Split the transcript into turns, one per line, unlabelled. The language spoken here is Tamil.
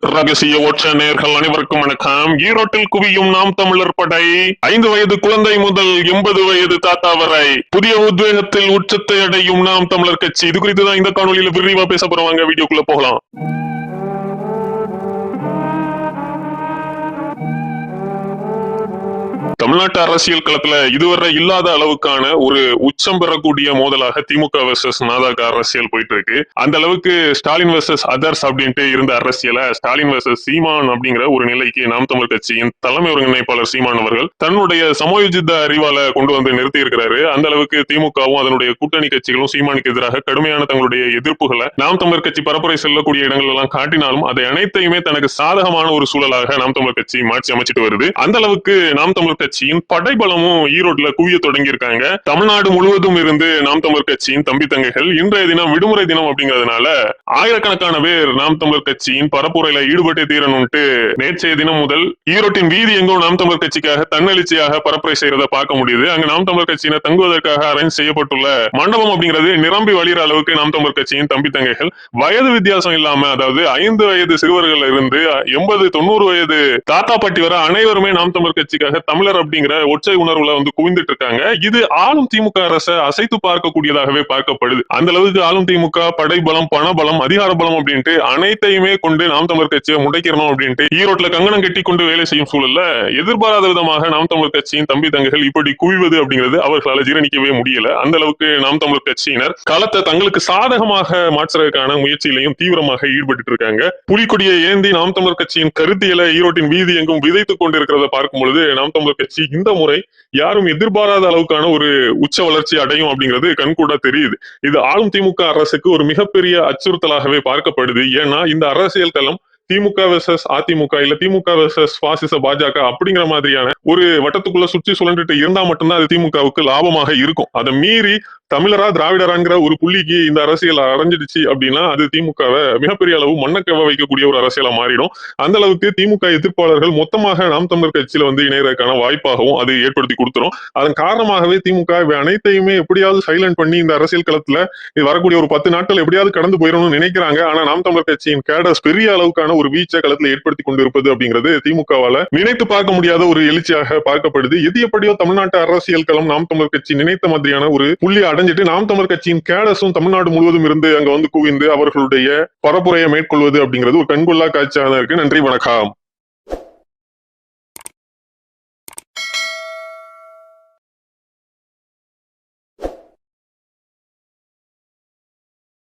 ரகசிய ஒற்ற நேர்கள் அனைவருக்கும் வணக்கம். ஈரோட்டில் குவியும் நாம் தமிழர் படை. ஐந்து வயது குழந்தை முதல் எண்பது வயது தாத்தா வரை புதிய உத்வேகத்தில் உச்சத்தை அடையும் நாம் தமிழர் கட்சி. இது குறித்து தான் இந்த காணொலியில விரிவா பேச போறவங்க வீடியோக்குள்ள போகலாம். தமிழ்நாட்டு அரசியல் களத்துல இதுவரை இல்லாத அளவுக்கான ஒரு உச்சம் பெறக்கூடிய மோதலாக திமுக வெர்சஸ் நாதாக அரசியல் போயிட்டு இருக்கு அந்த அளவுக்கு ஸ்டாலின் வெர்சஸ் அதர்ஸ் அப்படின்ட்டு இருந்த அரசியல ஸ்டாலின் வெர்சஸ் சீமான் அப்படிங்கிற ஒரு நிலைக்கு நாம் தமிழ் கட்சியின் தலைமை ஒருங்கிணைப்பாளர் சீமான் அவர்கள் தன்னுடைய சமயோஜித அறிவால கொண்டு வந்து நிறுத்தி இருக்கிறாரு அந்த அளவுக்கு திமுகவும் அதனுடைய கூட்டணி கட்சிகளும் சீமானுக்கு எதிராக கடுமையான தங்களுடைய எதிர்ப்புகளை நாம் தமிழர் கட்சி பரப்புரை செல்லக்கூடிய இடங்கள் எல்லாம் காட்டினாலும் அதை அனைத்தையுமே தனக்கு சாதகமான ஒரு சூழலாக நாம் தமிழர் கட்சி மாற்றி அமைச்சிட்டு வருது. அந்த அளவுக்கு நாம் தமிழர் கட்சியின் படைபலமும் ஈரோட்ல குவிய தொடங்கியிருக்காங்க. தமிழ்நாடு முழுவதும் இருந்து நாம் தமிழர் கட்சியின் தம்பி தங்கைகள் இன்றைய தினம் விடுமுறை தினம் அப்படிங்கிறதுனால ஆயிரக்கணக்கான பேர் நாம் தமிழர் கட்சியின் பரப்புரையில ஈடுபட்டே தீரணும்ட்டு நேற்றைய தினம் முதல் ஈரோட்டின் வீதி எங்கும் நாம் தமிழர் கட்சிக்காக தன்னெழுச்சியாக பரப்புரை செய்யறத பார்க்க முடியுது. அங்க நாம் தமிழர் கட்சியினர் தங்குவதற்காக அரேஞ்ச் செய்யப்பட்டுள்ள மண்டபம் அப்படிங்கிறது நிரம்பி வழிகிற அளவுக்கு நாம் தமிழர் கட்சியின் தம்பி தங்கைகள். வயது வித்தியாசம் இல்லாம அதாவது ஐந்து வயது சிறுவர்கள் இருந்து எண்பது தொண்ணூறு வயது தாத்தா பாட்டி வர அனைவருமே நாம் தமிழர் கட்சிக்காக தமிழர் அப்படிங்கிற ஒற்றை உணர்வுல வந்து குவிந்துட்டு இருக்காங்க. இது ஆளும் திமுக அரசை அசைத்து பார்க்கக்கூடியதாகவே பார்க்கப்படுது. அந்த அளவுக்கு ஆளும் திமுக படைபலம் பணபலம் அதிகார பலம் அப்படின்ட்டு அனைத்தையுமே கொண்டு நாம் தமிழர் கட்சியை முடைக்கிறோம் அப்படின்ட்டு ஈரோட்ல கங்கணம் கட்டி கொண்டு வேலை செய்யும் சூழல்ல எதிர்பாராத விதமாக நாம் தமிழர் கட்சியின் தம்பி தங்கைகள் இப்படி குவிவது அப்படிங்கிறது அவர்களால் ஜீரணிக்கவே முடியல. அந்த அளவுக்கு நாம் தமிழர் கட்சியினர் களத்தை தங்களுக்கு சாதகமாக மாற்றுறதுக்கான முயற்சியிலையும் தீவிரமாக ஈடுபட்டு இருக்காங்க. புலிக்கொடியை ஏந்தி நாம் தமிழர் கட்சியின் கருத்தியலை ஈரோட்டின் வீதி எங்கும் விதைத்துக் கொண்டிருக்கிறத பார்க்கும் பொழுது நாம் தமிழர் கட்சி இந்த முறை யாரும் எதிர்பாராத அளவுக்கான ஒரு உச்ச வளர்ச்சி அடையும் அப்படிங்கிறது கண்கூடா தெரியுது. இது ஆளும் திமுக அரசுக்கு ஒரு மிகப்பெரிய அச்சுறுத்தலாகவே பார்க்கப்படுது. ஏன்னா இந்த அரசியல் தளம் திமுக வெர்சஸ் அதிமுக இல்ல திமுக வெர்சஸ் பாசிச பாஜக அப்படிங்கிற மாதிரியான ஒரு வட்டத்துக்குள்ள சுற்றி சுழண்டுட்டு இருந்தா மட்டும்தான் அது திமுகவுக்கு லாபமாக இருக்கும். அதை மீறி தமிழரா திராவிடராங்கிற ஒரு புள்ளிக்கு இந்த அரசியல் அடைஞ்சிடுச்சு அப்படின்னா அது திமுகவை மிகப்பெரிய அளவு மண்ணக்கவ வைக்கக்கூடிய ஒரு அரசியலா மாறிடும். அந்த அளவுக்கு திமுக எதிர்ப்பாளர்கள் மொத்தமாக நாம் தமிழர் கட்சியில வந்து இணையறதுக்கான வாய்ப்பாகவும் அது ஏற்படுத்தி கொடுத்துரும். அதன் காரணமாகவே திமுக இவை அனைத்தையுமே எப்படியாவது சைலண்ட் பண்ணி இந்த அரசியல் களத்துல வரக்கூடிய ஒரு பத்து நாட்கள் எப்படியாவது கடந்து போயிடணும்னு நினைக்கிறாங்க. ஆனா நாம் தமிழர் கட்சியின் கேடஸ் பெரிய அளவுக்கான ஒரு வீச்ச களத்துல ஏற்படுத்தி கொண்டு இருப்பது அப்படிங்கிறது திமுகவால நினைத்து பார்க்க முடியாத ஒரு எழுச்சி எழுச்சியாக பார்க்கப்படுது. எது எப்படியோ தமிழ்நாட்டு அரசியல் களம் நாம் தமிழர் கட்சி நினைத்த மாதிரியான ஒரு புள்ளி அடைஞ்சிட்டு நாம் தமிழர் கட்சியின் கேடஸும் தமிழ்நாடு முழுவதும் இருந்து அங்க வந்து குவிந்து அவர்களுடைய பரப்புரையை மேற்கொள்வது அப்படிங்கிறது ஒரு கண்கொள்ளா காட்சியாக இருக்கு. நன்றி வணக்கம்.